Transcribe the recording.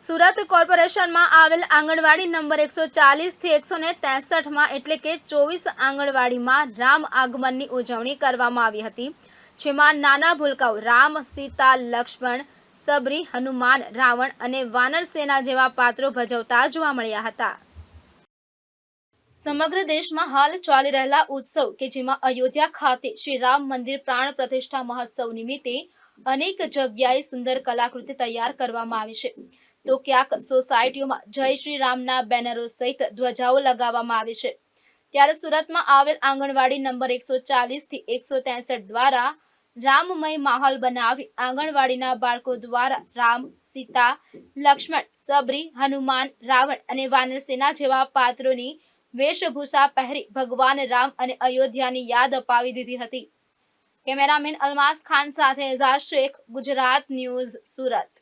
સુરત કોર્પોરેશનમાં આવેલ આંગણવાડી નંબર એકસો ચાલીસથી એકસો ને ત્રેસઠમાં એટલે કે ચોવીસ આંગણવાડીમાં રામ આગમનની ઉજવણી કરવામાં આવી હતી, જેમાં નાના ભૂલકાઓ રામ, સીતા, લક્ષ્મણ, સબરી, હનુમાન, રાવણ અને વાનર સેના જેવા પાત્રો ભજવતા જોવા મળ્યા હતા. સમગ્ર દેશમાં હાલ ચાલી રહેલા ઉત્સવ કે જેમાં અયોધ્યા ખાતે શ્રી રામ મંદિર પ્રાણ પ્રતિષ્ઠા મહોત્સવ નિમિત્તે અનેક જગ્યાએ સુંદર કલાકૃતિ તૈયાર કરવામાં આવી છે. તો ક્યાંક સોસાયટીઓમાં જય શ્રી રામના બેનરો સહિત ધ્વજાઓ લગાવવામાં આવી છે. ત્યારે સુરતમાં આવેલ આંગણવાડી નંબર એકસો ચાલીસથી એકસો ત્રેસઠ દ્વારા રામમય માહોલ બનાવી આંગણવાડીના બાળકો દ્વારા રામ, સીતા, લક્ષ્મણ, સબરી, હનુમાન, રાવણ અને વાનરસેના જેવા પાત્રોની વેશભૂષા પહેરી ભગવાન રામ અને અયોધ્યાની યાદ અપાવી દીધી હતી. કેમેરામેન અલમાસ ખાન સાથે એઝાઝ શેખ, ગુજરાત ન્યૂઝ સુરત.